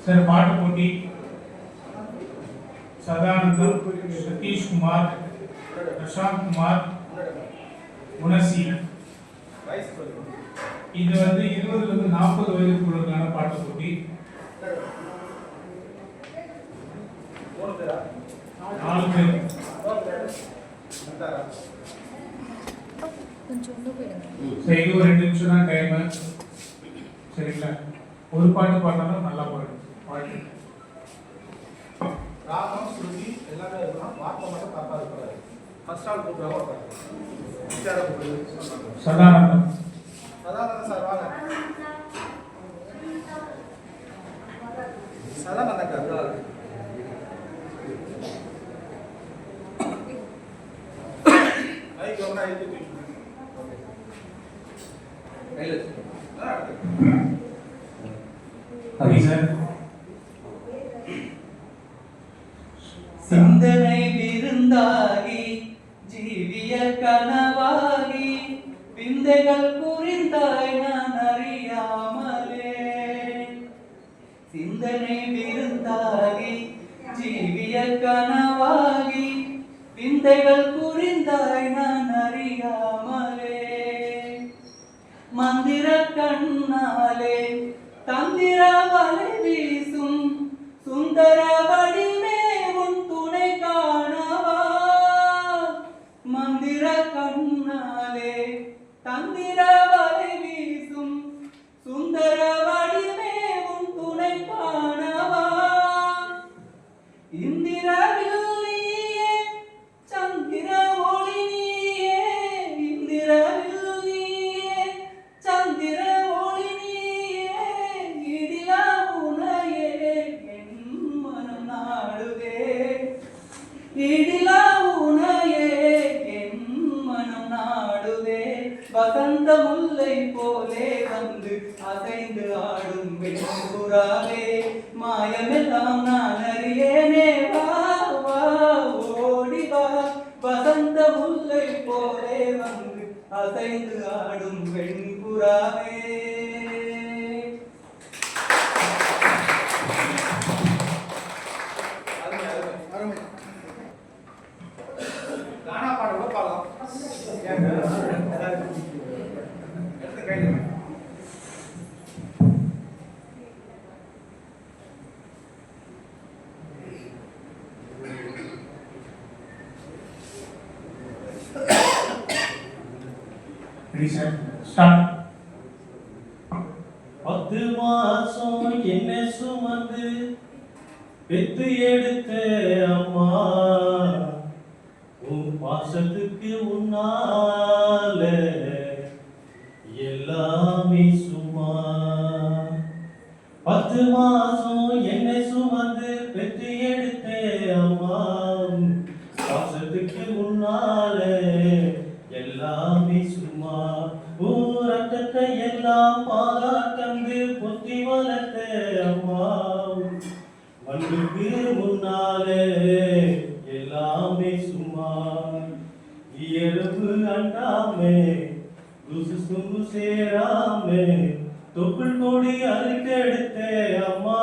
Sir பாட்டு போட்டி. சதானந்தம் சதீஷ் குமார் பிரசாந்த் குமார் குணசி இது வந்து இருபதுல இருந்து நாற்பது வயதுக்குள்ளதான பாட்டு போட்டி நாலு பேர் கொஞ்சம் உள்ள போயிடுங்க சரி இது ஒரு ரெண்டு நிமிஷம் தான் டைம் சரிங்களா? ஒரு பாட்டு பாடினாலும் நல்லா பாடும் பாட்டு. ராகம் ஸ்ருதி எல்லாமே இருக்கலாம் வார்த்தை மட்டும் தப்பா இருக்கக்கூடாது. ஃபர்ஸ்ட் ஆள் கூப்பிடுறாங்க சதானந்தம். சதானந்த சார் வாங்க. சிந்தனை விருந்தாகி ஜீவிய கனவாகி விந்தைகள் புரிந்தாய் நான் அறியாமலே. சிந்தனை விருந்தாகி ஜீவிய கனவாகி விந்தைகள் புரிந்தாய் நான் அறியாமலே. மந்திர கண்ணாலே தந்திர வலை வீசும் சுந்தர வடிவே மந்திர கண்ணாலே பத்து மாசம் என்ன சுமந்து பெத்து எடுத்த அம்மா? உன் பாசத்துக்கு உன்னால எல்லாமே சும்மா. பத்து மாசம் முன்னாலே எல்லாமே சும்மா எறும்பு அண்டாமே ருசு சும்பு சேராமே தொப்புள் கொடி அறுத்தெடுத்த அம்மா.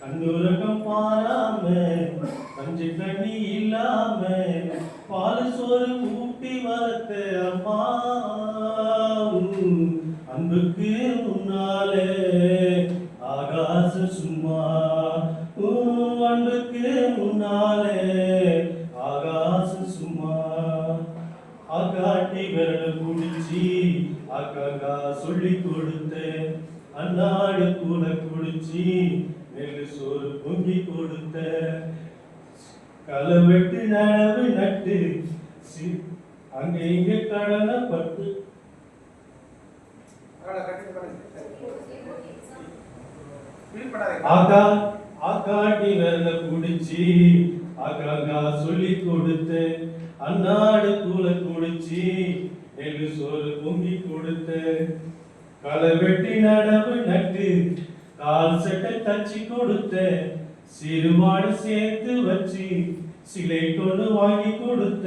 கண்ணுரகம் பாராம கஞ்சி தண்ணி இல்லாம பால் சோறு ஊட்டி வளர்த்த அம்மா. குடிச்சி அக்காக்கா சொல்லி கொடுத்தேன். அண்ணாடு கூட குடிச்சி நெல்லு சோறு பொங்கி கொடுத்த களை வெட்டு நனவு நட்டு அங்க இங்க கடலை பட்டு ஆகா ஆக்காட்டி விரல குடிச்சி ஆகாக்கா சொல்லி கொடுத்தேன். அன்னாடு கூல குடிச்சி நெல்லு சோறு பொங்கி கொடுத்த. களை வெட்டி நடவு நட்டு கால் சட்டை தச்சு கொடுத்த. சிறுமாடு சேர்த்து வச்சு சிலை கொண்டு வாங்கி கொடுத்த.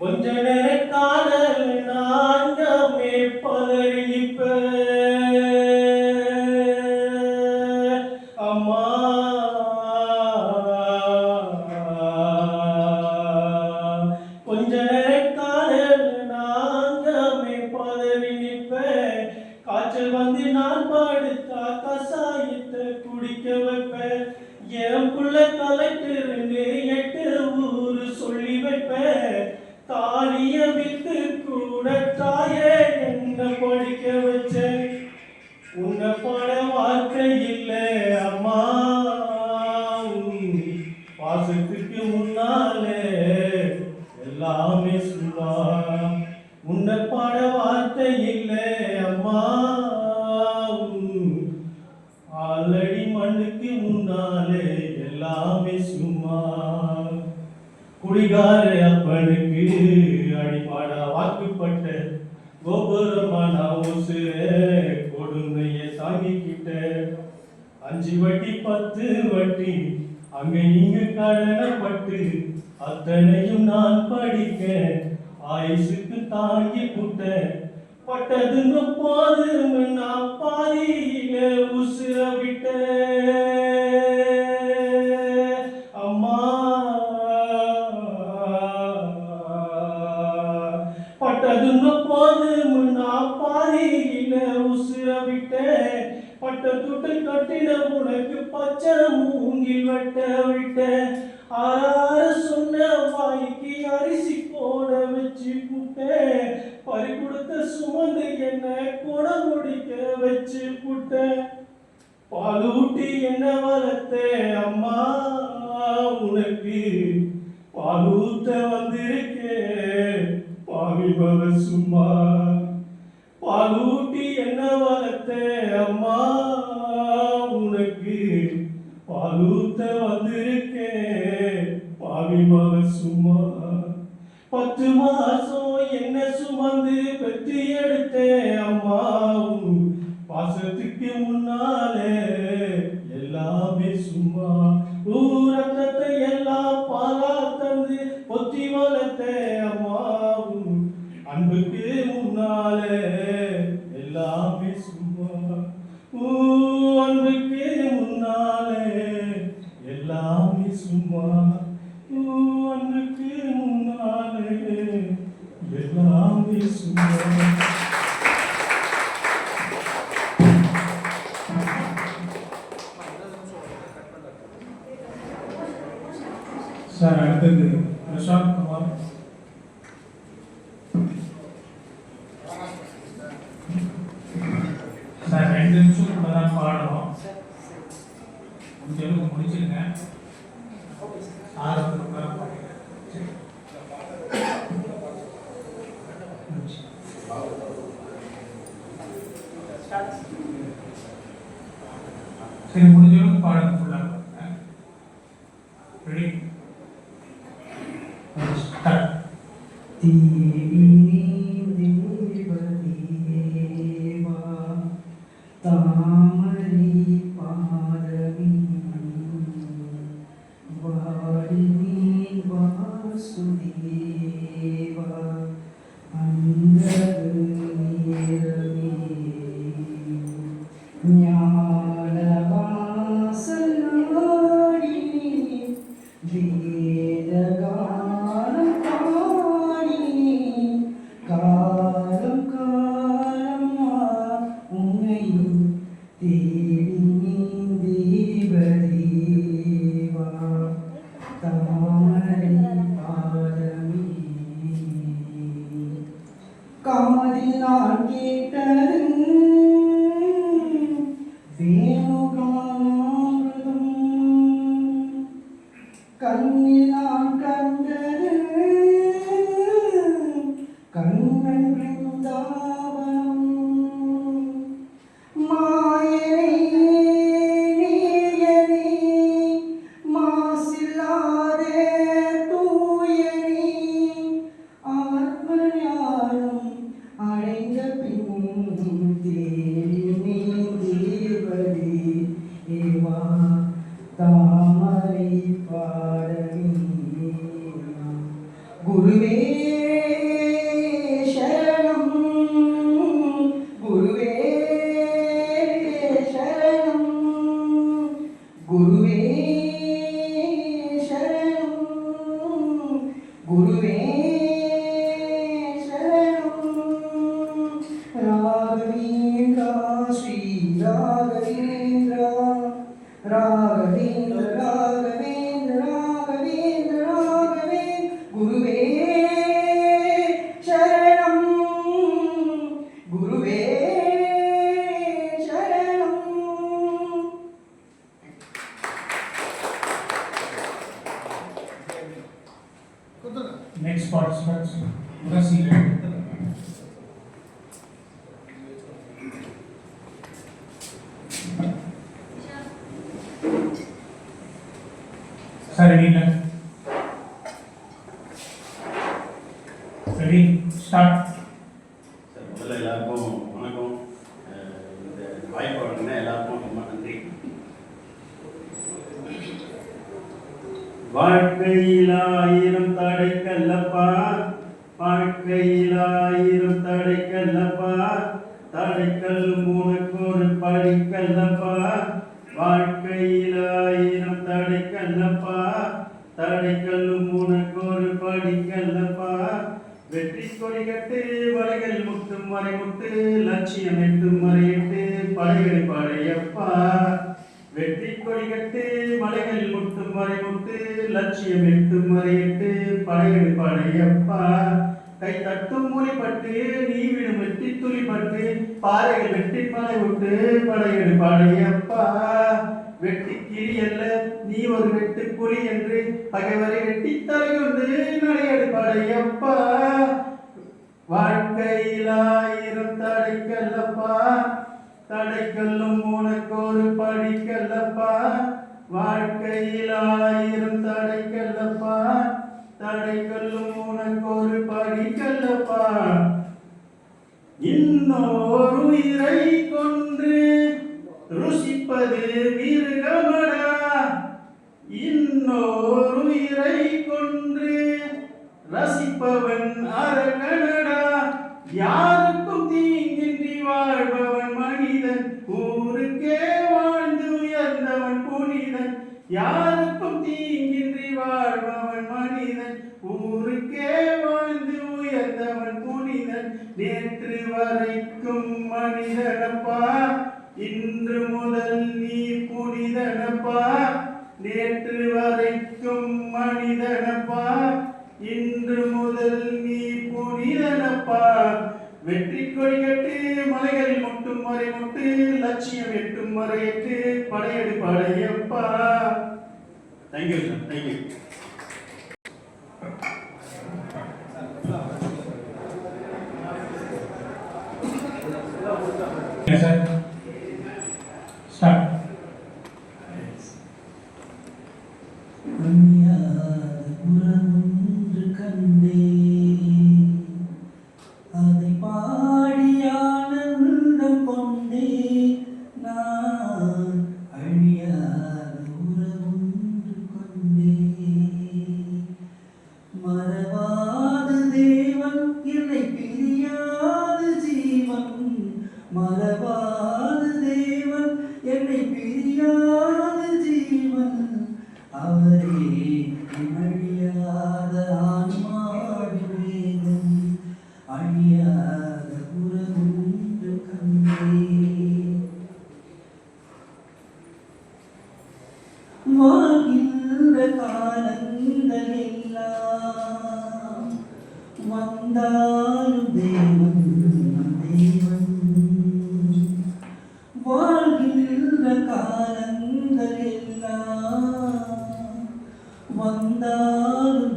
கொஞ்ச நேரத்தான நான் நான்கமே பதறிப்ப படிக்க வச்சேன் உன்னை பட கடனப்பட்டு அத்தனையும் நான் படிக்க ஆயுசுக்கு தாங்கி புட்ட பட்டதுங்க போதும் நான் பாதியில உசுர விட்ட. அம்மா பட்டதுங்க போதும் நான் பாதியில உசுர விட்டேன் பட்ட துட்டு கட்டின உனக்கு பச்சை மூங்கில் வெட்ட விட்டேன் ஆறாறு சொன்ன வாய்க்கு அரிசி போட வச்சு புட்டேன் பறி கொடுத்த சுமந்து என்ன கொட முடிக்க வச்சு புட்டேன் பால் ஊட்டி என்ன வளர்த்த அம்மா உனக்கு பால் வந்திருக்கே பாவி பவ சும்மா பத்து மாசம் என்ன சுமந்து பெற்று தான் பாடுறோம் முடிஞ்ச அளவுக்கு முடிச்சிருங்க. ஆரம்பத்துக்கு Amen. வேணுகானாமிருதம் கண்ணில் கண்டது Next participants, Rasi. ஆயிரம் தடைக்கல்லப்பா. தடைக்கல்லும் உனக்கு ஒரு படிக்கல்லப்பா. வாழ்க்கையில் ஆயிரம் தடைக்கல்லப்பா. தடைக்கல்லும் உனக்கு ஒரு படிக்கல்லப்பா. வெற்றி கொடிகட்டு வலைகள் முட்டும் மறைமுட்டு லட்சியம் எட்டும் மறையிட்டு படைகள் படையப்பா. வெற்றி கொடிகட்டு மலைகள் முட்டும் மறைமுட்டு லட்சியம் எட்டும் மறையிட்டு படைகள் படையப்பா. கை தட்டும் மூலி பட்டு நீ வீடு வெட்டி துளி பட்டு பாறைகள் வெட்டி மலை விட்டு படையடி பாடையப்பா. வெட்டி கிளி அல்ல நீ ஒரு வெட்டு புலி என்று பகைவரை வெட்டி தலை கொண்டு நடையடி படையப்பா. வாழ்க்கையில் ஆயிரம் தடைக்கல்லப்பா. தடைக்கல்லும் உனக்கு ஒரு படிக்கல்லப்பா. வாழ்க்கையில் ஆயிரம் தடைக்கல்லப்பா. தடைக்கல்லும் உனக்கு ஒரு படிக்கல்லப்பா இன்னொரு உயிரை கொன்று ருசிப்பது மிருகமடா. இன்னொரு உயிரை கொன்று ரசிப்பவன் அரகனடா. யாருக்கும் தீங்கின்றி வாழ்பவன் மனிதன் ஊருக்கே வாழ்ந்து உயர்ந்தவன் புனிதன். யார் தேங்க்யூ சார் மறவாத தேவன் என்னை பிரியாத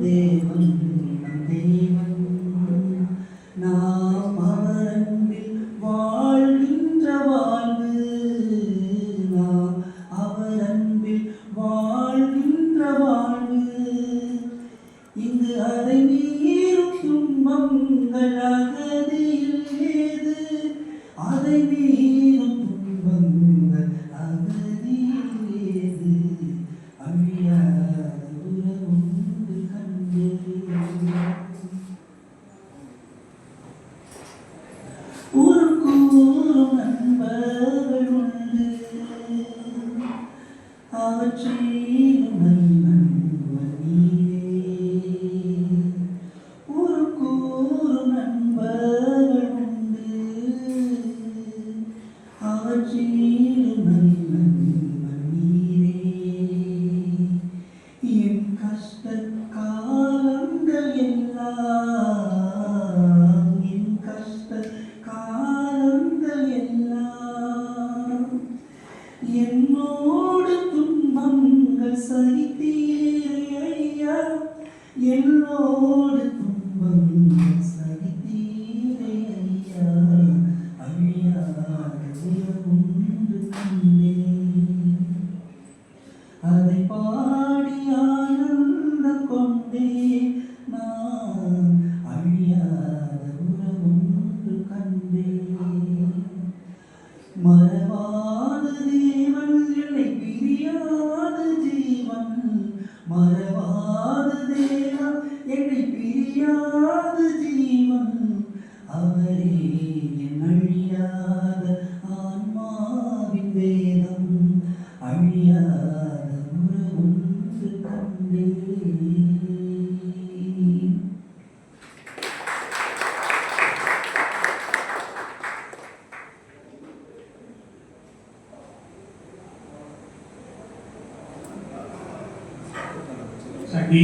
தேவன். എന്നോട് തുമ്പം வேதம் அழியாத உறவுண்டு கண்டேன் சார் டி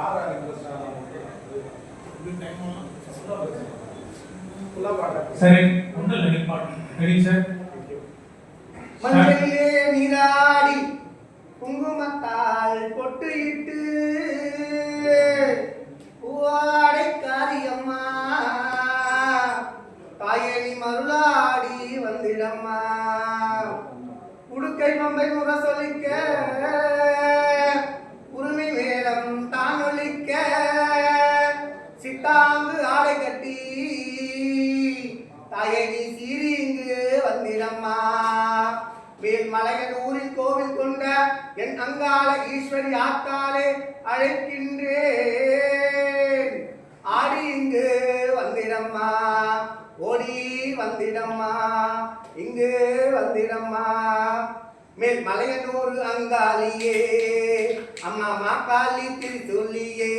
அது பாடுற இன்ட்ரெஸ்ட் பில்லு சரி நீ சார் மஞ்சளிலே நீராடி குங்குமத்தால் பொட்டு இட்டு பூவாடை காரியம்மா தாயணி மருளாடி வந்திடம்மா. உடுக்கை மம்பை முறை சொல்லிக்க தாயணி சீரிங்கு வந்திடம்மா. வேல்மலையன் ஊரில் கோவில் கொண்ட என் அங்காள ஈஸ்வரி ஆத்தாலே அழைக்கின்றேன். ஆடி இங்கு வந்திடம்மா. ஓடி வந்திடம்மா. இங்கு வந்திடம்மா. மேல் மலையனூர் அங்காளியே அம்மா மாக்காளி திருச்சொல்லியே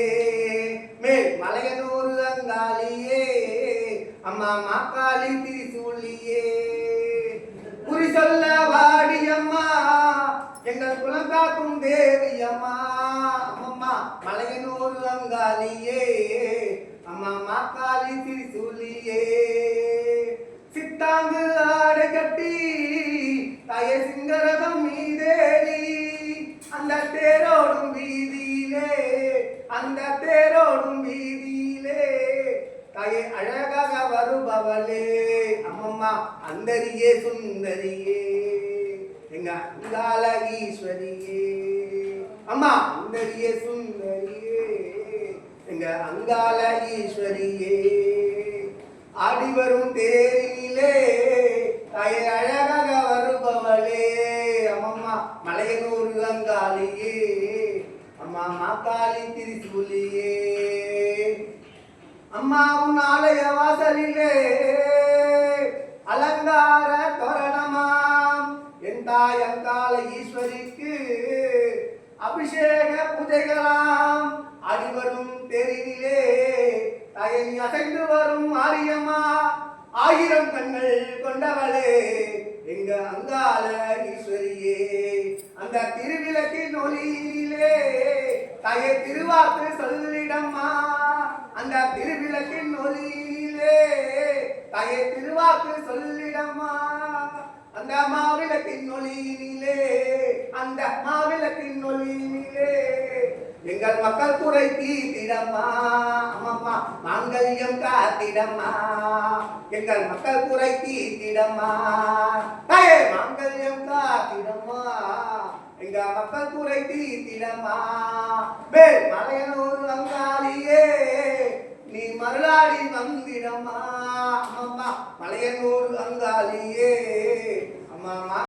மேல் மலையனூர் அங்காளியே அம்மா மாக்காளி திருச்சொல்லியே குறி சொல்ல வாடியம்மா எங்கள் குலம் காக்கும் தேவியம்மா. அம்மம்மா மலையனூர் அங்காளியே. அம்மா மாக்காளி திருச்சொல்லியே தாயே அழகாக வருபவளே. அம்மம்மா அந்தரியே சுந்தரியே. எங்க அங்கால ஈஸ்வரியே அம்மா அந்தரியே சுந்தரியே. எங்க அங்கால ஈஸ்வரியே ஆடி வரும் தேரிலே தாயே அழகாக அம்மா உன் ஆலய வாசலிலே. அலங்கார தோரணமாம். என் தாயங்கால ஈஸ்வரிக்கு அபிஷேக பூஜைகளாம். அடிவரும் தெரிவிலே தயனி அசைந்து வரும் ஆரியம்மா ஆயிரம் கண்கள் கொண்டவளே எங்க அங்கால ஈஸ்வரியே. அந்த திருவிளக்கின் ஒளியிலே தய திருவாக்கு சொல்லிடம்மா. அந்த திருவிளக்கின் ஒளியிலே தாயே திருவாக்கு சொல்லிடமா? அந்த மாவிளக்கின் ஒளியிலே அந்த மாவிளக்கின் ஒளியிலே எங்கள் மக்கள் குறை தீர்த்திடமா அம்மம்மா மாங்கல்யம் காத்திடமா? எங்கள் மக்கள் குறை தீர்த்திடமா தாயே மாங்கல்யம் காத்திடமா? எங்க மக்கள் குறை தீர்த்திடமா மேல் மலையனூர் வங்காளியே நீ மருளாடி வந்திடமா அம்மம்மா மலையனூர் அங்காளியே. அம்மா.